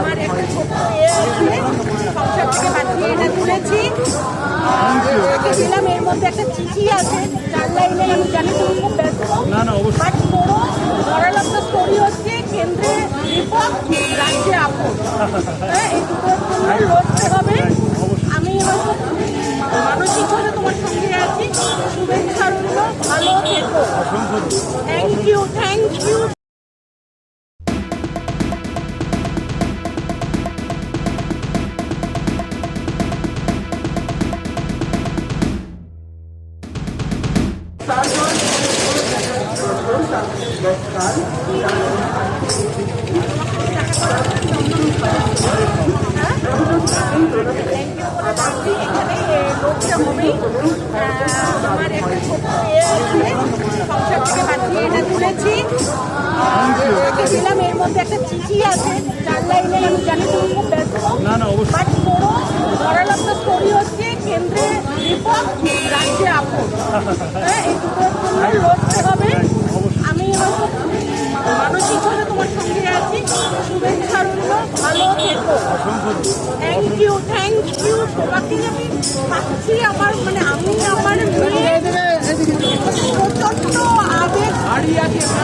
আমার একটা ছোট্ট মেয়ে আছে সংসার থেকে বাঁচিয়ে এনে তুলেছি। দেখেছিলাম এর মধ্যে একটা চিঠি আছে চার লাইনে আমি জানি তুমি খুব ব্যস্ত। বাট পুরো মরাল অফ দ্য স্টোরি হচ্ছে কেন্দ্রে রিপোর্ট রাজ্যে আপন হ্যাঁ এই দুটোর জন্য লড়তে হবে। আমি হয়তো মানসিকভাবে তোমার সঙ্গে আছি। শুভেচ্ছা রইল। ভালো থেকো। থ্যাংক ইউ থ্যাংক ইউ এনে তুলেছি দেখেছিলাম এর মধ্যে একটা চিঠি আছে চার জানি তুমি কেন্দ্রে রিপোর্ট রাজ্যে আপন হ্যাঁ এই দুটোর লড়তে হবে থ্যাংক ইউ থ্যাংক ইউ আমি পাচ্ছি আমার মানে আমি আমার মেয়ে প্রচণ্ড আবেগ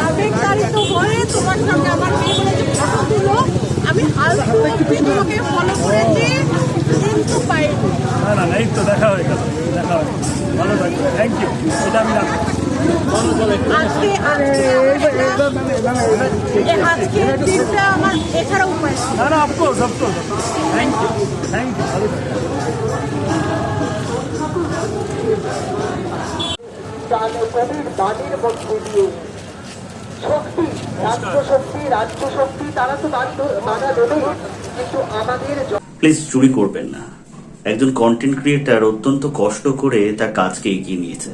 আবেগতাড়িত হয়ে তোমার সঙ্গে আমার মেয়ে বলে যে ফটো দিল আমি আলতু তোমাকে ফলো করেছি কিন্তু পাইনি। না এই তো দেখা হয়ে গেল দেখা হয়ে ভালো থাকবে থ্যাংক ইউ এটা আমি রাখব। আজকে আজকে প্লিজ চুরি করবেন না। একজন কন্টেন্ট ক্রিয়েটার অত্যন্ত কষ্ট করে তার কাজকে এগিয়ে নিয়েছে।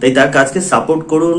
তাই তার কাজকে সাপোর্ট করুন